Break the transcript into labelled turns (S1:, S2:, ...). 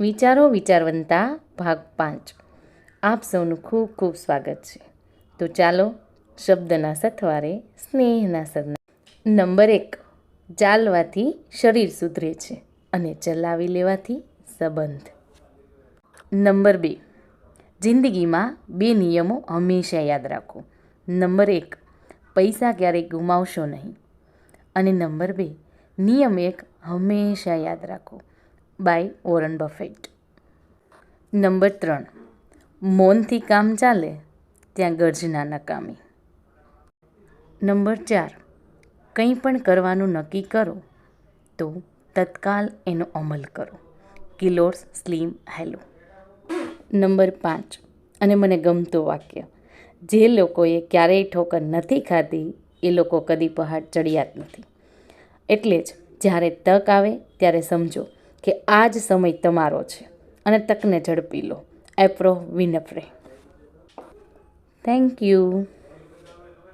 S1: વિચારો વિચારવંતા ભાગ પાંચ. આપ સૌનું ખૂબ ખૂબ સ્વાગત છે. તો ચાલો શબ્દના સથવારે, સ્નેહના સરના નંબર એક, ચાલવાથી શરીર સુધરે છે અને ચલાવી લેવાથી સંબંધ. નંબર બે, જિંદગીમાં બે નિયમો હંમેશા યાદ રાખો. નંબર એક, પૈસા ક્યારેય ગુમાવશો નહીં. અને નંબર બે, નિયમ એક હંમેશા યાદ રાખો. By Warren buffet. નંબર ત્રણ. મૌનથી કામ ચાલે ત્યાં ગર્જના નકામી. નંબર ચાર. કંઈ પણ કરવાનું નક્કી કરો તો તત્કાલ એનો અમલ કરો. કિલોર્સ સ્લીમ હેલો. નંબર પાંચ. અને મને ગમતું વાક્ય. જે લોકોએ ક્યારેય ઠોકર નથી ખાધી, એ લોકો કદી પહાડ ચડ્યા જ નથી. એટલે જ જ્યારે તક આવે ત્યારે સમજો કે આ જ સમય તમારો છે. અને તકને ઝડપી લો. Oprah Winfrey thank you